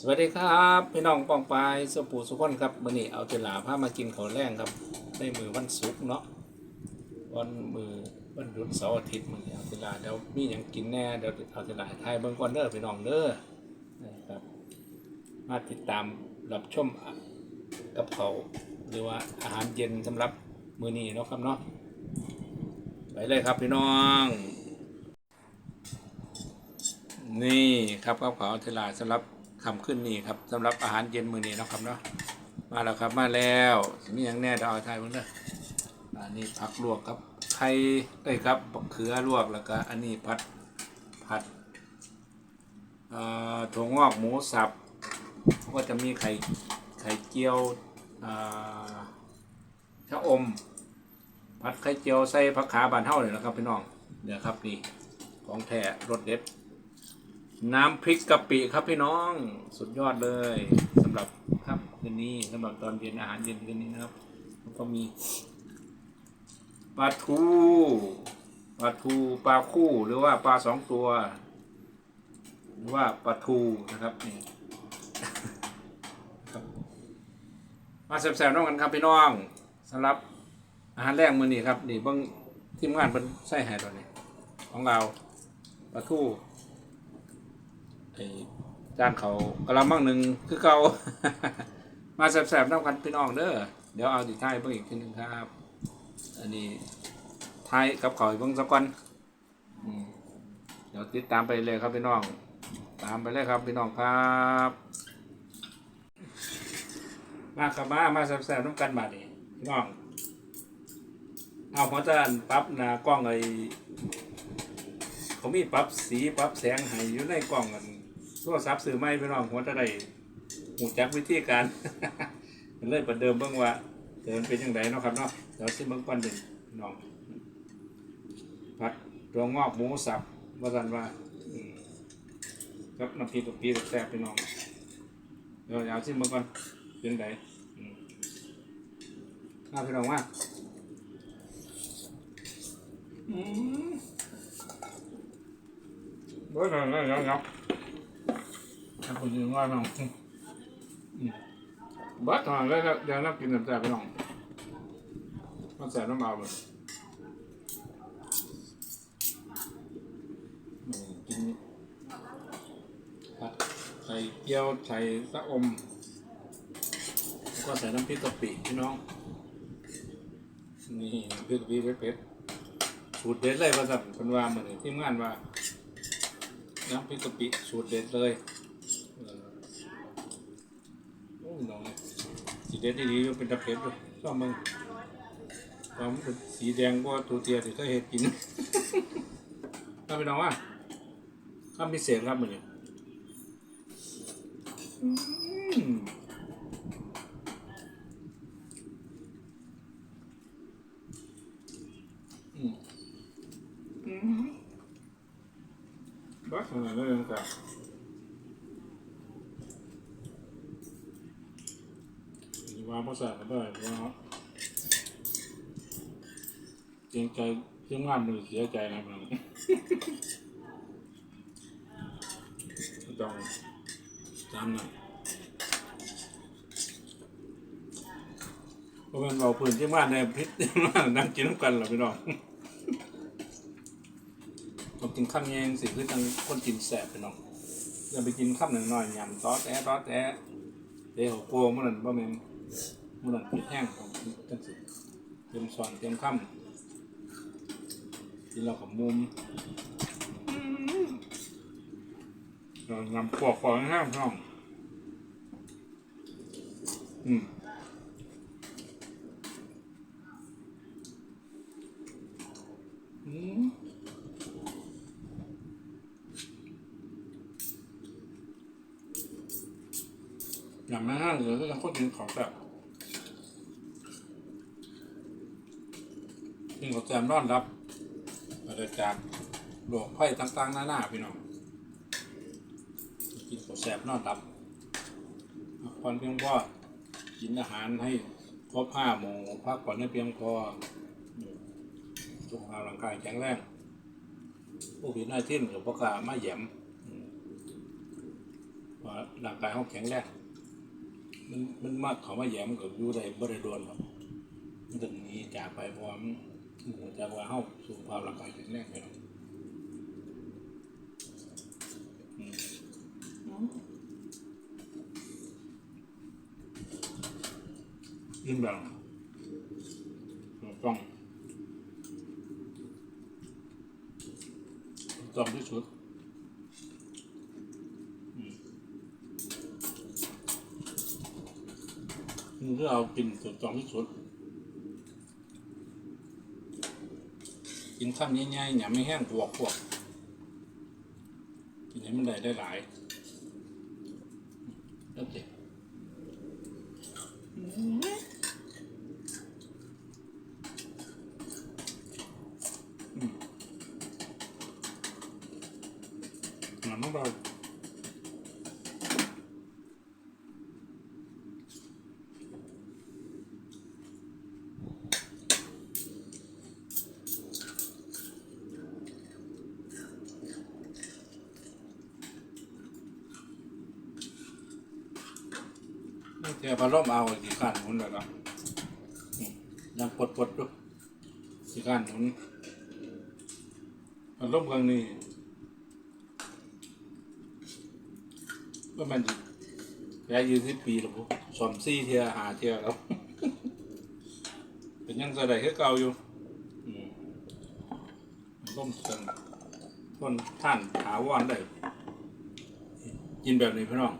สวัสดีครับพี่น้องปองปายสปูสุขคนครับมื่อนี้เอาเจลาพามากินข้าวแรงครับในมือวันศุกร์เนาะวันมือวันหยุดเสาร์อาทิตย์มื่อนี้เอาเจลาเดี๋ยวมีอย่างกินแน่เดี๋ยวเอาเจลาให้ทายเบิ่งก่อนเด้อพี่น้องเด้อนะครับมาติดตามรับชมกับเขาหรือว่าอาหารเย็นสำหรับมื้อนี้เนาะครับเนาะไปเลยครับพี่น้อง นี่ครับข้าวขาเทลาสำหรับ คำขึ้นนี่ครับสำหรับอาหารเย็นมื้อนี้นะครับเนาะมาแล้วครับมาแล้วมีอย่างแน่ดาวไทยมั้งเด้ออันนี้ผักลวกครับไข่เอ้ยครับเขือลวกแล้วก็อันนี้ผัดผัดเอ่อถั่วงอกหมูสับก็จะมีไข่ไข่เจียวอ่าชะอมผัดไข่เจียวใส่ผักขาบานเท่าเลยนะครับพี่น้องเดี๋ยวครับนี่ของแท้รสเด็ด น้ำพริกกะปิครับพี่น้องสุดยอดเลยสำหรับครับคืนนี้สำหรับตอนเย็นอาหารเย็นคืนนี้นะครับแล้วก็มีปลาทูปลาทูปลาคู่หรือว่าปลาสองตัว หรือว่าปลาทูนะครับนี่มาแซ่บๆน้องกันครับพี่น้องสำหรับอาหารแรกมื้อนี้ครับนี่เบิ่งทีมงานเป็นใส่ให้ตัวนี้ ของเราปลาทู ไอ้จานเขากระมังหนึ่งคือเกามาแสบๆน้ำกันพี่น้องเด้อเดี๋ยวเอาติดท้ายเพิ่งอีกทีหนึ่งครับ อันนี้ท้ายกับเขาอีกเพิ่งสักวันเดี๋ยวติดตามไปเลยครับพี่น้อง ตามไปเลยครับพี่น้องครับ มาครับมามาแสบๆน้ำกันบาดนี้พี่น้องเอาหัวจานปั๊บน้ากล้องไอ้เขามีปรับสีปรับแสงให้อยู่ในกล่องกัน โทรศัพท์สื่อไม่พี่น้องหัวจะได้หูจักวิธีการเลยประเดิมเบิ่งว่าเดินเป็นยังไงเนาะครับเนาะเดี๋ยวซิเบิ่งก่อนเด่นพี่น้องผัดตัวงอกหมูสับว่าสันว่าอืมกับน้ำพริกกับปีแซ่บๆพี่น้องเดี๋ยวเอาซิเบิ่งก่อนเป็นยังไงอืมมาพี่น้องว่าอืมบ ớt rồi nó nhỏ nhỏ em còn nhiều ngon không bớt rồi lấy ra ra nó kiếm làm sao cái lòng nó sẽ nó màu rồi Mình chín ผัดใส่เกี๊ยวใส่ตะอมแล้วก็ใส่น้ำพริกกะปิพี่น้อง นี่น้ำพริกกะปิเผ็ดๆสูตรเด็ดเลยว่าสั่นคนว่าเหมือนที่งานว่าน้ำพริกกะปิสูตรเด็ดเลยเออโอ้ยน้อง สีเด็ดดีๆเป็นตะเพ็ดด้วยชอบมึงความนเป็นสีแดงก็ตัวเตียที่เขาเห็ดกินถ้าไปน้องว่าข้ามพิเศษครับมันเนี่ยอืมอืมอืม Bác là nó lên cả ว่าภาษาก็ได้ว่าเกรงใจเรื่องงานมันเสียใจนะมันต้องจำนะเพราะมันเราพื้นที่บ้านในพิษที่บ้านนั่งกินน้ำกันเหรอพี่น้องผมกินข้าวแยงสิคือจังคนกินแสบไปน้องอย่าไปกินข้าวหนึ่งหน่อยยำซอสแอะซอสแอะเดี๋ยวโกงมันนั่นบ่แม่น มันนั่นพริกแห้งของจังสิเต็มซอนเต็มค่ำกินเรากับมุมเรานำปวกปอกห้ามน้องอืมอืม อย่างนั้นห้างเหลือก็ยังคนกินของแบบกินของแจมร้อนรับมาเดินจากโลกไพ่ต่างๆ หน้าๆพี่น้องกินของแสบนอนรับพักผ่อนเพียงพอกินอาหารให้ครบห้าโมงพักผ่อนให้เพียงพอสุขภาพร่างกายแข็งแรงผู้ผิดหน้าที่หรือประกล้ามาแยมอืมร่างกายเขาแข็งแรง มันมันมากเขามาแย่มันก็อยู่ได้บ่ได้โดนหรอกมันถึงนี้จากไปพราะว่ามันหัวจากว่าเขาสุขภาพร่างกายแข็งแรงไปแล้วอืมยิ่งแบบต้องต้องที่สุด มันก็เรากินถูกต้องที่สุด กินข้าวง่ายๆอย่าไม่แห้งพวกพวกกินให้มันได้ได้หลายแล้วเจ็บมันต้องเรา เดี๋ยวพัดลมเอาสีข้านหมุนแล้วก็ยังปลดปลดดูสีข้านหมุนพัดลมครั้งนี้ว่ามันแค่ยืนสิบปีแล้วปุ๊สอมซี่เทียหาเทียแล้วเป็นยังสดายคือเก่าอยู่อืมพัดลมกันทนท่านถาวรได้กินแบบนี้พี่น้อง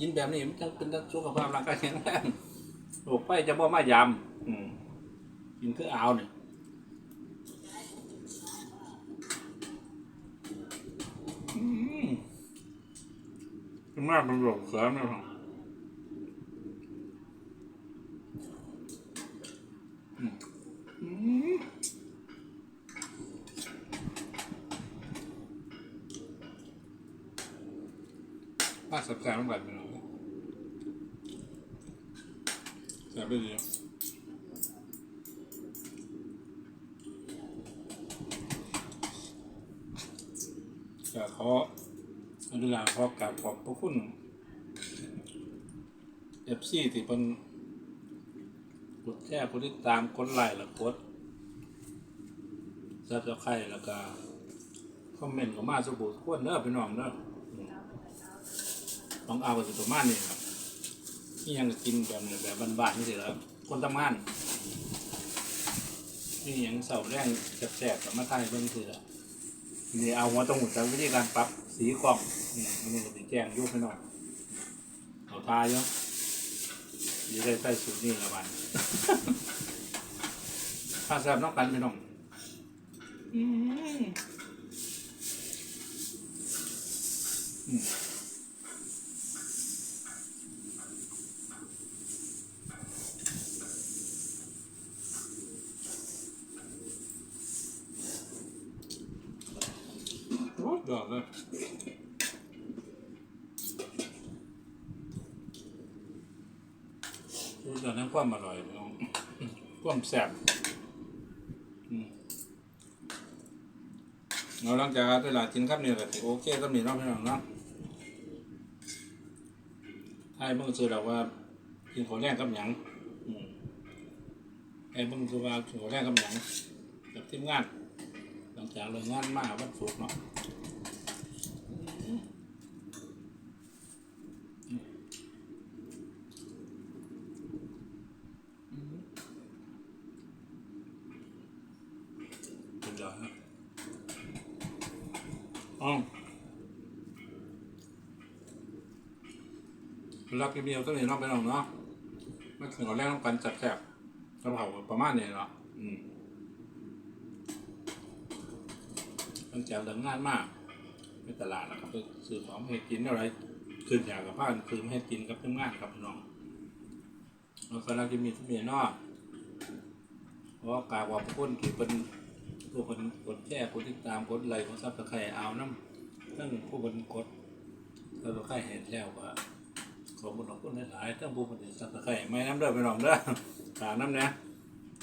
ยินแบบนี้มันจังเป็นสุขภาพร่างกายแข็งแรงโรคไฟจะบ่มายำอืมกินคือเอาเนี่ยอืมเป็นมากเป็นโรคเสริมนะครับอืมอืมป้าสับแสบมันแบบนี้ แซ่บไปดีก็ขออนุญาตขอกราบขอบพระคุณเอฟซีที่เป็นกดแค่กดติดตามกดไลค์แล้วกดซับสไครต์แล้วก็คอมเมนต์เข้ามาสบู่ควรเด้อพี่น้องเด้ออืมต้องเอาไปสิประมาณนี้ครับ นี่ยังกินแบบแบบบานๆนี่สิครับคนทำงานนี่ยังเสาแรงแสบๆกับมาไทยเบิ่งสิละนี่เอาหัวตรงหัวจากวิธีการปรับสีกล่องนี่อันนี้ก็ติแจงยุคให้หน่อยเอาทาเยอะยี่ได้ใส่สูตรนี่ละบันถ้าแซ่บน้องกันไม่น้องอืม อดเลยรู้จักทั้งความอร่อยน้องความแซ่บเราหลังจากเวลากินครับนี่ก็ถือโอเคก็มีเน้องพี่น้องเนาะให้เบิ่งซื้อแล้วว่ากินของแรกกับหยังให้เบิ่งซื้อว่ากินของแรกกับหยังกับทีมงานหลังจากเลิกงานมาวันศุกร์เนาะเป็นยอดครับอ๋อ รักกินเดียวต้องเห็นน้องไปน้องเนาะไม่ถึงเอาแรกต้องกันจัดแคบกระเพราประมาณนี้เนาะอืมตั้งแต่เริ่มงานมากในตลาดนะครับไปซื้อของให้กินอะไรขึ้นอยากกับบ้านคือให้กินกับเพื่อนงานครับพี่น้องเรากำลังจะมีทุเรียนอกเพราะกากว่าพวกคนที่เป็นผู้คนกดแช่กดติดตามกดไลค์กดซับสไครต์เอาน้ำทั้งผู้คนกดซับสไครต์เห็นแล้วก็ ขอบคุณขอบคุณหลายๆทั้งผู้คนที่ซับสไครไม่น้ำเด้อพี่น้องเด้อฝาน้ำนะ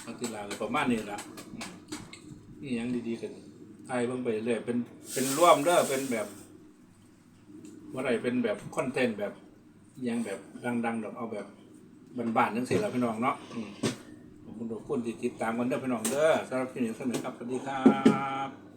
ปฏิลาก็ประมาณนี้ละนี่ยังดีๆกันไอ้เบิ่งไปเรื่อยเป็นเป็นร่วมเด้อเป็นแบบว่าไรเป็นแบบคอนเทนต์แบบยังแบบดังๆดอกเอาแบบบานๆจังสิล่ะพี่น้องเนาะขอืมผมคุณทุกคนที่ติดตามกันเด้อพี่น้องเด้อสำหรับคลิปนี้สนุกครับสวัสดีครับ